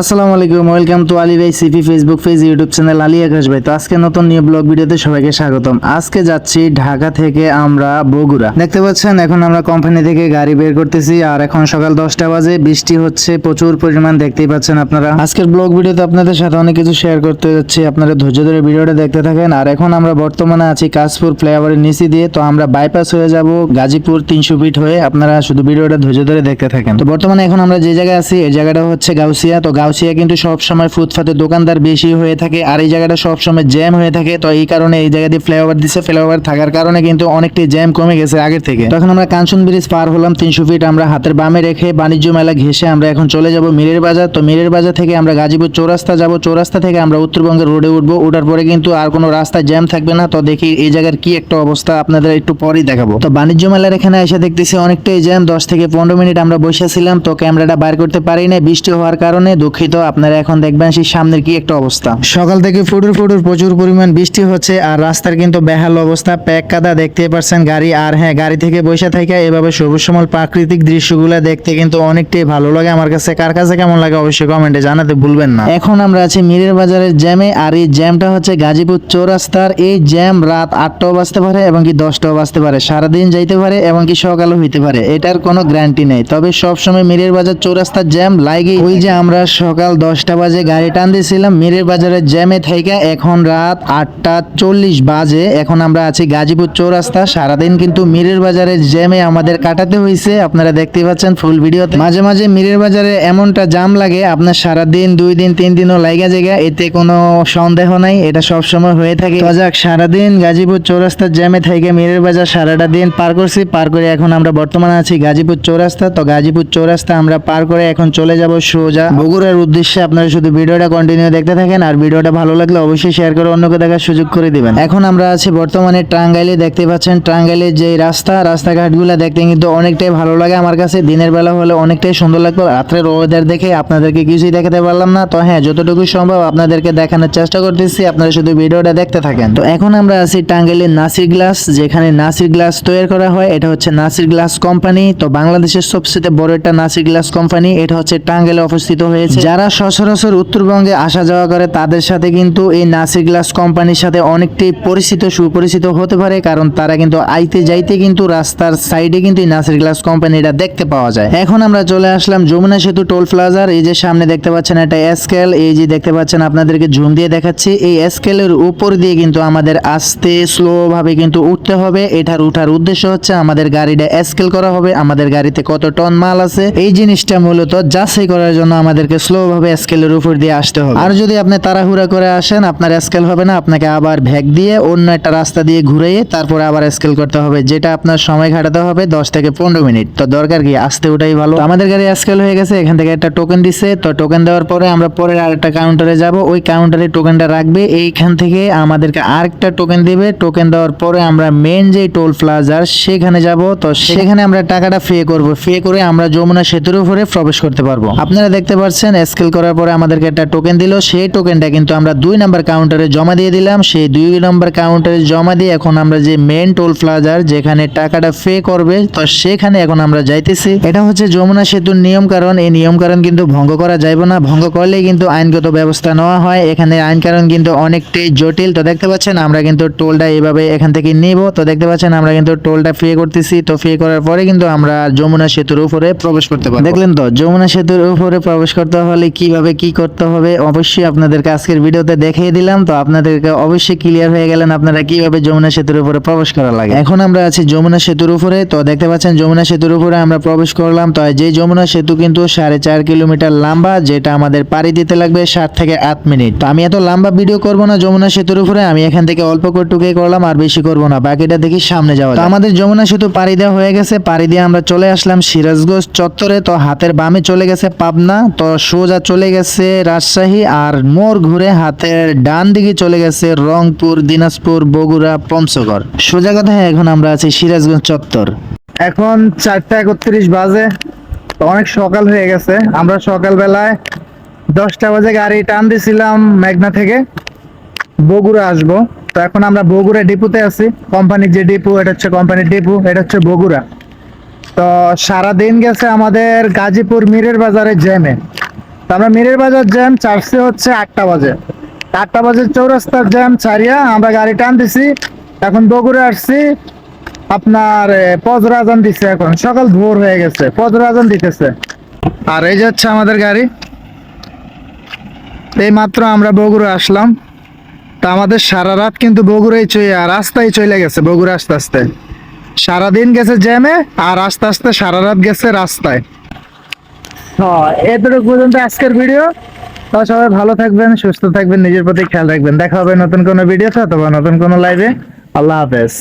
আসসালামু আলাইকুম welcome to Ali ভাই CP Facebook page YouTube channel Ali Akash ভাই তো আজকে নতুন নিউ ব্লগ ভিডিওতে সবাইকে স্বাগতম। আজকে যাচ্ছি ঢাকা থেকে আমরা বগুড়া। দেখতে পাচ্ছেন, এখন আমরা কোম্পানি থেকে গাড়ি বের করতেছি, আর এখন সকাল দশটা বাজে, বৃষ্টি হচ্ছে, প্রচুর পরিমাণ, দেখতেই পাচ্ছেন আপনারা। আজকের ব্লগ ভিডিওতে আপনাদের সাথে অনেক কিছু শেয়ার করতে যাচ্ছি, আপনারা ধৈর্য ধরে ভিডিওটা দেখতে থাকেন। আর এখন আমরা বর্তমানে আছি কাশপুর ফ্লাইওভারের নিচে দিয়ে, তো আমরা বাইপাস হয়ে যাব গাজীপুর তিনশো ফিট হয়ে, আপনারা শুধু ভিডিওটা ধৈর্য ধরে দেখতে থাকেন। তো বর্তমানে এখন আমরা যে জায়গায় আছি, এই জায়গাটা হচ্ছে গাউসিয়া। তো গাউসিয়া কিন্তু সব সময় ফুটপাতে দোকানদার বেশি হয়ে থাকে আর এই জায়গাটা সব সময় জ্যাম হয়ে থাকে। তো এই কারণে এই জায়গা দিয়ে ফ্লাইওভার দিছে। ফ্লাইওভার থাকার কারণে কিন্তু অনেকটাই জ্যাম কমে গেছে আগের থেকে। তখন আমরা কাঞ্চন ব্রিজ পার হলাম তিনশো ফিট। আমরা হাতের বামে রেখে বাণিজ্য মেলা ঘেসে আমরা এখন চলে যাব মিরের বাজার। তো মিরের বাজার থেকে আমরা গাজীপুর চৌরাস্তা যাব। চৌরাস্তা থেকে আমরা উত্তরবঙ্গের রোডে উঠবো। ওঠার পরে কিন্তু আর কোনো রাস্তায় জ্যাম থাকবে না। তো দেখি এই জায়গার কি একটা অবস্থা আপনাদের একটু পরেই দেখাবো। তো বাণিজ্য মেলার এখানে এসে দেখতেছি অনেকটাই জ্যাম। দশ থেকে পনেরো মিনিট আমরা বসেছিলাম তো ক্যামেরাটা বাইর করতে পারি না বৃষ্টি হওয়ার কারণে দুঃখিত আপনারা এখন দেখবেন সেই সামনের কি একটা অবস্থা। সকাল থেকে ফুটুর ফুটুর প্রচুর পরিমাণ বৃষ্টি হচ্ছে আর রাস্তার কিন্তু বেহাল অবস্থা। প্যাক কাদা দেখতে পারছেন গাড়ি আর হ্যাঁ গাড়ি থেকে বসে থেকে এভাবে সবুজ সমল প্রাকৃতিক দৃশ্যগুলো দেখতে কিন্তু অনেকটাই ভালো লাগে আমার কাছে। কার কাছে কেমন লাগে অবশ্যই কমেন্টে জানাতে ভুলবেন না। এখন আমরা আছি মিরের বাজারের জ্যামে আর এই জ্যামটা হচ্ছে গাজীপুর চৌরাস্তার। এই জ্যাম রাত আটটাও বাজতে পারে এবং কি দশটাও বাজতে পারে। সারাদিন যাইতে পারে এবং কি সকালও হইতে পারে। এটার কোনো গ্যারান্টি নেই। তবে সবসময় মিরের বাজার চৌরাস্তার জ্যাম লাগে ওই যে আমরা সকাল দশটা বাজে গাড়ি টান দিয়েছিলাম মিরের বাজারের জ্যামে থেকে এখন রাত আটটা চল্লিশ বাজে। এখন আমরা আছি গাজীপুর চৌরাস্তা। সারাদিন কিন্তু মিরের বাজারের জ্যামে আমাদের কাটাতে হয়েছে আপনারা দেখতে পাচ্ছেন ফুল ভিডিওতে। মাঝে মাঝে মিরের বাজারে এমনটা জাম লাগে, আপনার সারাদিন, দুই দিন, তিন দিনও লাইগা জায়গা। এতে কোনো সন্দেহ নাই, এটা সব সময় হয়ে থাকে। যাক, সারাদিন গাজীপুর চৌরাস্তার জ্যামে থেকে মিরের বাজার সারাটা দিন পার করছি। পার করে এখন আমরা বর্তমানে আছি গাজীপুর চৌরাস্তা। তো গাজীপুর চৌরাস্তা আমরা পার করে এখন চলে যাব সোজা। বগুড়ার উদ্দেশ্যে আপনারা শুধু ভিডিওটা কন্টিনিউ দেখতে থাকেন আর ভিডিওটা ভালো লাগলে অবশ্যই শেয়ার করে অন্যকে দেখার সুযোগ করে দিবেন। এখন আমরা আছি বর্তমানে টাঙ্গাইলে, দেখতে পাচ্ছেন টাঙ্গাইলের যে রাস্তা, রাস্তাঘাটগুলো দেখতে কিন্তু অনেকটাই ভালো লাগে আমার কাছে। দিনের বেলা হলে অনেকটাই সুন্দর লাগতো রাত্রের ওয়েদার দেখে আপনাদেরকে কিছুই দেখাতে পারলাম না। তো হ্যাঁ যতটুকু সম্ভব আপনাদেরকে দেখানোর চেষ্টা করতেছি। আপনারা শুধু ভিডিওটা দেখতে থাকেন। তো এখন আমরা আছি টাঙ্গাইলের নাসির গ্লাস যেখানে নাসির গ্লাস তৈরি করা হয়। এটা হচ্ছে নাসির গ্লাস কোম্পানি তো বাংলাদেশের সবচেয়ে বড় একটা নাসির গ্লাস কোম্পানি এটা হচ্ছে টাঙ্গাইলে অবস্থিত হয়েছে। যারা সচরাচর উত্তরবঙ্গে আসা যাওয়া করে, তাদের সাথে কিন্তু এই নাসির গ্লাস কোম্পানির সাথে অনেকটাই পরিচিত, সুপরিচিত হতে পারে। কারণ তারা কিন্তু আইতে যাইতে কিন্তু রাস্তার সাইডে কিন্তু এই নাসির গ্লাস কোম্পানিটা দেখতে পাওয়া যায়। এখন আমরা চলে আসলাম যমুনা সেতু টোল প্লাজার। এই যে সামনে দেখতে পাচ্ছেন একটা স্কেল এই যে দেখতে পাচ্ছেন, আপনাদেরকে ঝুম দিয়ে দেখাচ্ছি। এই স্কেলের উপর দিয়ে কিন্তু আমাদের আস্তে স্লো ভাবে কিন্তু উঠতে হবে। এটার উঠার উদ্দেশ্য হচ্ছে আমাদের গাড়িটা স্কেল করা হবে। আমাদের গাড়িতে কত টন মাল আছে? এই জিনিসটা মূলত যাচাই করার জন্য আমাদেরকে স্লো ভাবে স্কেলের উপর দিয়ে আসতে হবে। আর যদি আপনি তাড়াহুড়া করে আসেন, আপনার স্কেল হবে না, আপনাকে আবার ভ্যাগ দিয়ে অন্য একটা রাস্তা দিয়ে ঘুরিয়ে তারপরে আবার স্কেল করতে হবে, যেটা আপনার সময় ঘাটাতে হবে দশ থেকে পনেরো মিনিট। তো দরকার কি? আসতে ওটাই ভালো। আমাদের গাড়ি স্কেল হয়ে গেছে, এখান থেকে একটা টোকেন দিছে। তো টোকেন দেওয়ার পরে আমরা পরে আরেকটা কাউন্টারে যাব। ওই কাউন্টারে টোকেনটা রাখবে। এইখান থেকে আমাদেরকে আরেকটা টোকেন দিবে। টোকেন দেওয়ার পরে আমরা মেন যে টোল প্লাজার সেখানে যাব। তো সেখানে আমরা টাকাটা পে করব। পে করে আমরা যমুনা সেতুর উপরে প্রবেশ করতে পারব। আপনারা দেখতে পাচ্ছেন স্কেল করার পরে আমাদেরকে একটা টোকেন দিল। সেই টোকেনটা কিন্তু আমরা দুই নাম্বার কাউন্টারে জমা দিয়ে দিলাম। সেই দুই নাম্বার কাউন্টারে জমা দিয়ে এখন আমরা যে মেন টোল প্লাজার যেখানে টাকাটা পে করবে, তো সেখানে এখন আমরা যাইতেছি। এটা হচ্ছে যমুনা সেতুর নিয়ম কারণ এই নিয়ম কারণ কিন্তু ভঙ্গ করা যাবে না। ভঙ্গ করলে কিন্তু আইনগত ব্যবস্থা নেওয়া হয়। এখানে আইন কারণ কিন্তু অনেকটাই জটিল। তো দেখতে পাচ্ছেন, আমরা কিন্তু টোলটা এইভাবে এখান থেকে নিব। তো দেখতে পাচ্ছেন, আমরা কিন্তু টোলটা পে করতেছি। তো পে করার পরে কিন্তু আমরা যমুনা সেতুর উপরে প্রবেশ করতে পারব। দেখলেন তো, যমুনা সেতুর উপরে প্রবেশ করতে হলে কীভাবে কি করতে হবে? অবশ্যই আপনাদেরকে আজকের ভিডিওতে দেখিয়ে দিলাম। তো আপনাদেরকে অবশ্যই ক্লিয়ার হয়ে গেলেন আপনারা কীভাবে যমুনা সেতুর উপরে প্রবেশ করা লাগে। এখন আমরা আছি যমুনা সেতুর উপরে। তো দেখতে পাচ্ছেন যমুনা সেতুর উপরে আমরা প্রবেশ করলাম। তো যে যমুনা সেতু কিন্তু সাড়ে চার কিলোমিটার লম্বা যেটা আমাদের পাড়ি দিতে লাগবে সাত থেকে আট মিনিট। তো আমি এত লম্বা ভিডিও করব না যমুনা সেতুর উপরে। আমি এখান থেকে অল্প কটুকে করলাম আর বেশি করব না। বাকিটা দেখি সামনে যাওয়া তো আমাদের যমুনা সেতু পাড়ি দেওয়া হয়ে গেছে। পাড়ি দিয়ে আমরা চলে আসলাম সিরাজগঞ্জ চত্বরে। তো হাতের বামে চলে গেছে পাবনা। তো সোজা চলে গেছে রাজশাহী আর মোড় ঘুরে হাতের ডান দিকে চলে গেছে রংপুর, দিনাজপুর, বগুড়া, পঞ্চগড়। সোজা কথা এখন আমরা আছি সিরাজগঞ্জ চত্বর। এখন চারটা একত্রিশ বাজে অনেক সকাল হয়ে গেছে। আমরা সকালবেলায় দশটা বাজে গাড়ি টান দিছিলাম মেঘনা থেকে। বগুড়া আসব। তো এখন আমরা বগুড়া ডিপুতে আছি। কোম্পানির যে ডিপু, এটা হচ্ছে কোম্পানির ডিপু, এটা হচ্ছে বগুড়া। তো সারা দিন গেছে আমাদের গাজীপুর মিরের বাজারে জ্যামে। আমরা মিরের বাজার জ্যাম চারশে হচ্ছে আটটা বাজে। আটটা বাজে চৌরাস্তার জ্যাম ছাড়িয়া আমরা গাড়ি টান দিছি এখন বগুড়ে আসছি। আপনার পজরা আজান দিচ্ছে এখন। সকাল ভোর হয়ে গেছে পজরা আজান দিতেছে। আর এই যে হচ্ছে আমাদের গাড়ি। এই মাত্র আমরা বগুড়ে আসলাম। তা আমাদের সারা রাত কিন্তু বগুড়াই আর রাস্তায় চলে গেছে বগুড়া আস্তে আস্তে। সারাদিন গেছে জ্যামে আর আস্তে আস্তে সারা রাত গেছে রাস্তায়। এতটুকু পর্যন্ত আজকের ভিডিও। তো সবাই ভালো থাকবেন, সুস্থ থাকবেন, নিজের প্রতি খেয়াল রাখবেন। দেখা হবে নতুন কোনো ভিডিওতে অথবা নতুন কোনো লাইভে আল্লাহ হাফেজ।